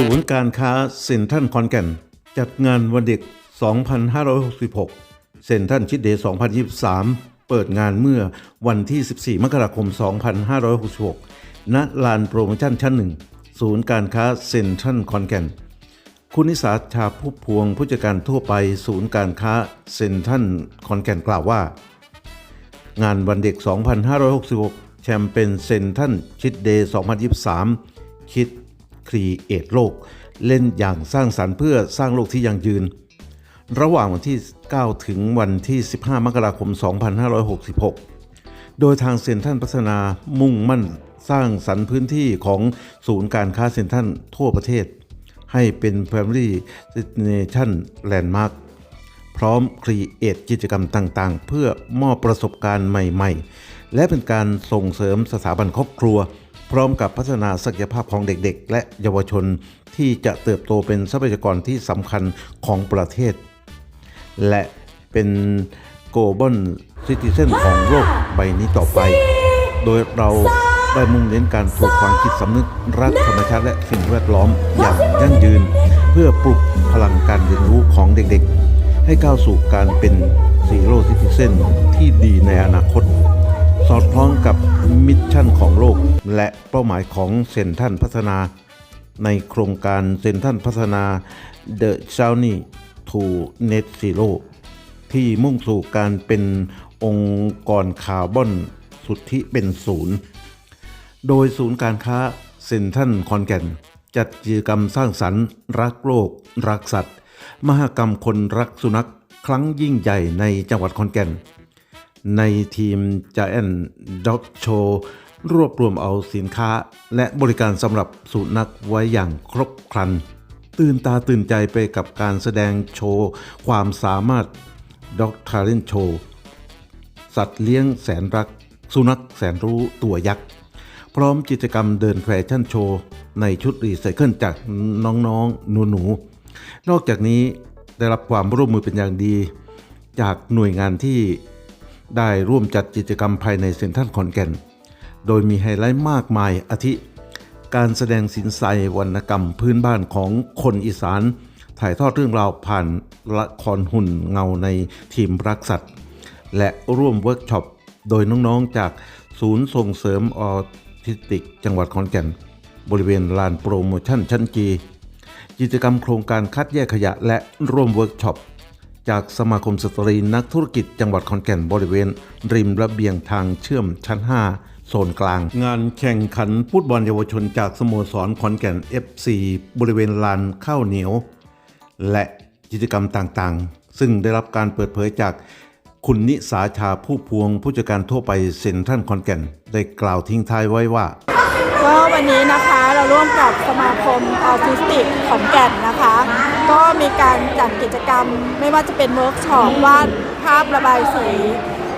ศูนย์การค้าเซ็นทรัลคอนแก่น จัดงานวันเด็ก 2566 เซ็นทรัลชิดเดย์2023 เปิดงานเมื่อวันที่ 14 มกราคม 2566 ณ ลานโปรโมชั่นชั้นหนึ่ง ศูนย์การค้าเซ็นทรัลคอนแก่น คุณนิสาชาผู้พวงผู้จัดการทั่วไปศูนย์การค้าเซ็นทรัลคอนแก่นกล่าวว่า งานวันเด็ก 2566 แชมเปญเซนทันชิดเดย์2023 คิด ครีเอทโลก เล่นอย่างสร้างสรรค์เพื่อสร้างโลกที่ยั่งยืน ระหว่างวันที่ 9 ถึงวันที่ 15 มกราคม 2566 โดยทางเซ็นทรัลพัฒนามุ่งมั่นสร้างสรรค์พื้นที่ของศูนย์การค้าเซ็นทรัลทั่วประเทศ ให้เป็น Family Destination Landmark พร้อมครีเอทกิจกรรมต่างๆ เพื่อมอบประสบการณ์ใหม่ ๆ และเป็นการส่งเสริมสถาบันครอบครัว พร้อมกับพัฒนาศักยภาพของเด็กๆ และเยาวชนที่จะเติบโตเป็นทรัพยากรที่สำคัญของประเทศ และเป็น global citizen ของโลกใบนี้ต่อไป โดยเราได้มุ่งเน้นการปลูกความคิดสำนึกรักธรรมชาติและสิ่งแวดล้อมอย่างยั่งยืน เพื่อปลุกพลังการเรียนรู้ของเด็กๆ ให้ก้าวสู่การเป็นซีโร่ซิติเซนที่ดีในอนาคต สอดคล้องกับมิชชั่นของโลก และเป้าหมายของเซนทันพัฒนา ในโครงการเซนทันพัฒนา The Journey to Net Zero ที่มุ่งสู่การเป็นองค์กรคาร์บอนสุทธิเป็นศูนย์ โดยศูนย์การค้าเซนทรัลคอนแก่น จัดกิจกรรมสร้างสรรค์ รักโลก รักสัตว์ มหกรรมคนรักสุนัขครั้งยิ่งใหญ่ในจังหวัดขอนแก่น ในทีม Giant Dog Show รวบรวมเอาสินค้า และบริการสำหรับสุนัขไว้อย่างครบครัน ตื่นตาตื่นใจไปกับการแสดงโชว์ ความสามารถ Dog Talent Show สัตว์เลี้ยงแสนรัก สุนัขแสนรู้ตัวยักษ์ พร้อมกิจกรรมเดินแฟชั่นโชว์ ในชุดรีไซเคิลจากน้องๆ หนูๆนอกจากนี้ได้รับความร่วมมือเป็นอย่างดี จากหน่วยงานที่ ได้ร่วมจัดกิจกรรมภายในเซ็นทรัลขอนแก่น โดยมีไฮไลท์มากมายอาทิ การแสดงสินไซวรรณกรรมพื้นบ้านของคนอีสาน ถ่ายทอดเรื่องราวผ่านละครหุ่นเงาในทีมรักสัตว์ และร่วมเวิร์กช็อปโดยน้องๆจากศูนย์ส่งเสริมออทิสติก จังหวัดขอนแก่น บริเวณลานโปรโมชั่นชั้นจีกิจกรรมโครงการคัดแยกขยะและร่วมเวิร์กช็อป จากสมาคมสตรีนักธุรกิจจังหวัดขอนแก่นบริเวณ ริมระเบียงทางเชื่อมชั้น 5 โซนกลาง งานแข่งขันฟุตบอลเยาวชนจากสโมสรขอนแก่น FC บริเวณลานข้าวเหนียว และกิจกรรมต่างๆ ซึ่งได้รับการเปิดเผยจากคุณนิสาชาผู้พวงผู้จัดการทั่วไปเซ็นทรัลคอนแก่น ได้กล่าวทิ้งท้ายไว้ว่าก็วันนี้นะคะ ร่วมกับสมาคมออทิสติกขอนแก่นนะคะ ก็มีการจัดกิจกรรมไม่ว่าจะเป็นเวิร์กช็อปวาดภาพระบายสี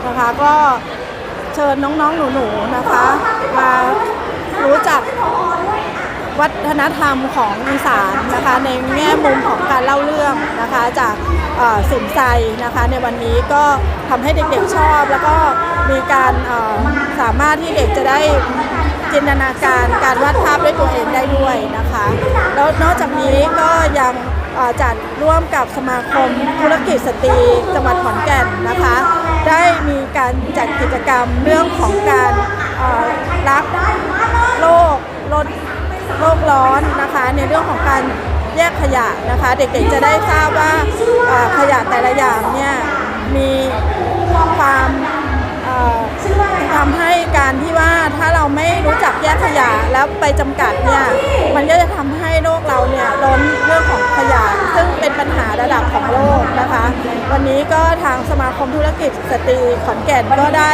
นะคะก็เชิญน้องๆหนูๆนะคะ มารู้จักวัฒนธรรมของอีสานนะคะ ในแง่มุมของการเล่าเรื่องนะคะจากเอ่อสินไซนะคะ ในวันนี้ก็ทำให้เด็กๆชอบ แล้วก็มีการสามารถที่เด็กจะได้ จินตนาการการวาดภาพด้วยตัวเองได้ด้วยนะคะ แล้วนอกจากนี้ก็ยังจัดร่วมกับสมาคมธุรกิจสตรีจังหวัดขอนแก่นนะคะ ได้มีการจัดกิจกรรมเรื่องของการรักโลกลดโลกร้อนนะคะ ในเรื่องของการแยกขยะนะคะ เด็กๆจะได้ทราบว่าขยะแต่ละอย่างเนี่ยมีความ ทำให้การที่ว่าถ้าเราไม่รู้จักแยกขยะแล้วไปจำกัดเนี่ยมันก็จะทำให้โลกเราเนี่ยล้นเรื่องของขยะ ซึ่งเป็นปัญหาระดับของโลกนะคะ วันนี้ก็ทางสมาคมธุรกิจสตรีขอนแก่นก็ได้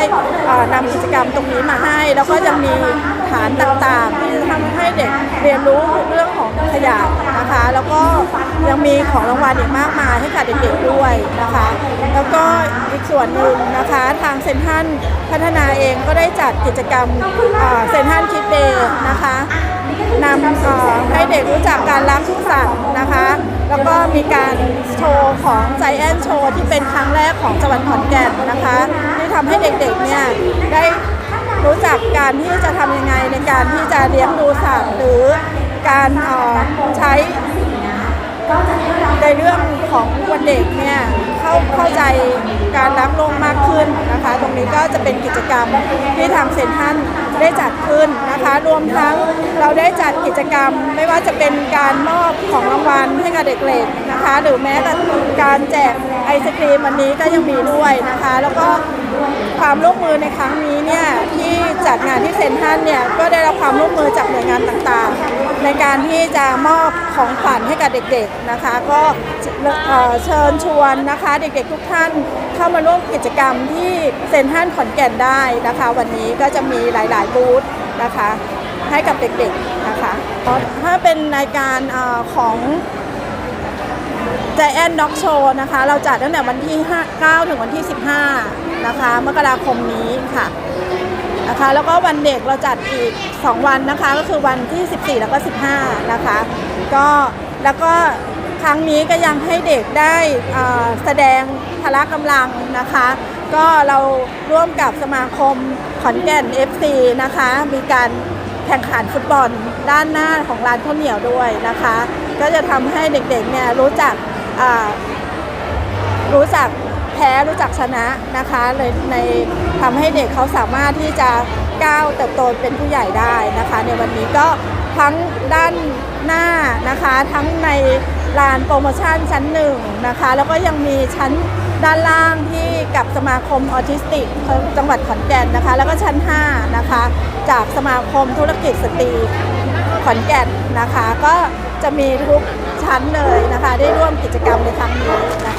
นำกิจกรรมตรงนี้มาให้ แล้วก็ยังมีฐานต่างๆที่จะทำให้เด็กเรียนรู้เรื่องของขยะนะคะ แล้วก็ ยังมีของรางวัลอีกมากมายให้กับเด็กๆด้วยนะคะ แล้วก็อีกส่วนหนึ่งนะคะทางเซนทรัลพัฒนาเองก็ได้จัดกิจกรรมเซนทรัลคิดเดย์นะคะนำให้เด็กรู้จักการรักสัตว์นะคะ แล้วก็มีการโชว์ของไ i แอนโชว์ที่เป็นครั้งแรกของจังหวัดขอนแก่นนะคะที่ทำให้เด็กๆเนี่ยได้รู้จักการที่จะทำยังไงในการที่จะเลี้ยงดูสัตว์หรือการออใช้ ในเรื่องของวันเด็กเนี่ยเข้าเข้าใจการรักโลกมากขึ้นนะคะ ตรงนี้ก็จะเป็นกิจกรรมที่ทางเซ็นทรัลได้จัดขึ้นนะคะ รวมทั้งเราได้จัดกิจกรรม ไม่ว่าจะเป็นการมอบของรางวัลให้กับเด็กเล็กนะคะ หรือแม้แต่การแจกไอศครีมวันนี้ก็ยังมีด้วยนะคะ แล้วก็ความร่วมมือในครั้งนี้เนี่ยที่จัดงาน ที่เซ็นเนี่ยก็ได้รับความร่วมมือจากหน่วยงานต่างๆ ในการที่จะมอบของขวัญให้กับเด็กๆนะคะ ก็เชิญชวนนะคะเด็กๆทุกท่านเข้ามาร่วมกิจกรรมที่เซ็นทรัลขอนแก่นได้นะคะ วันนี้ก็จะมีหลายๆบูธนะคะให้กับเด็กๆนะคะถ้าเป็นรายการอของใจแอนด็อกโชว์นะคะ เราจัดตั้งแต่วันที่ 5 9 ถึงวันที่ 15 นะคะ มกราคมนี้ค่ะ นะคะ แล้วก็วันเด็กเราจัดอีก 2 วันนะคะ ก็คือวันที่ 14 แล้วก็ 15 นะคะ ก็แล้วก็ครั้งนี้ก็ยังให้เด็กได้แสดงพละกำลังนะคะ ก็เราร่วมกับสมาคมขอนแก่น FC นะคะ มีการแข่งขันฟุตบอลด้านหน้าของร้านข้าวเหนียวด้วยนะคะ ก็จะทำให้เด็กๆเนี่ยรู้จักรู้จัก แพ้รู้จักชนะนะคะเลยในทำให้เด็กเขาสามารถที่จะก้าวเติบโตเป็นผู้ใหญ่ได้นะคะ ในวันนี้ก็ทั้งด้านหน้านะคะ ทั้งในลานโปรโมชั่นชั้นหนึ่งนะคะ แล้วก็ยังมีชั้นด้านล่างที่กับสมาคมออทิสติกจังหวัดขอนแก่นนะคะ แล้วก็ชั้น 5 นะคะ จากสมาคมธุรกิจสตรีขอนแก่นนะคะ ก็จะมีทุกชั้นเลยนะคะ ได้ร่วมกิจกรรมในครั้งนี้นะ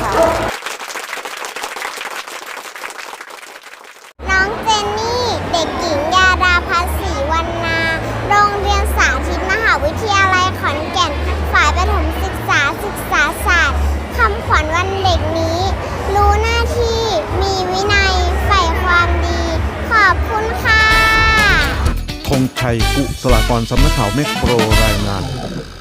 ชัย กุศลากรสำนักข่าวเมกโปรรายงาน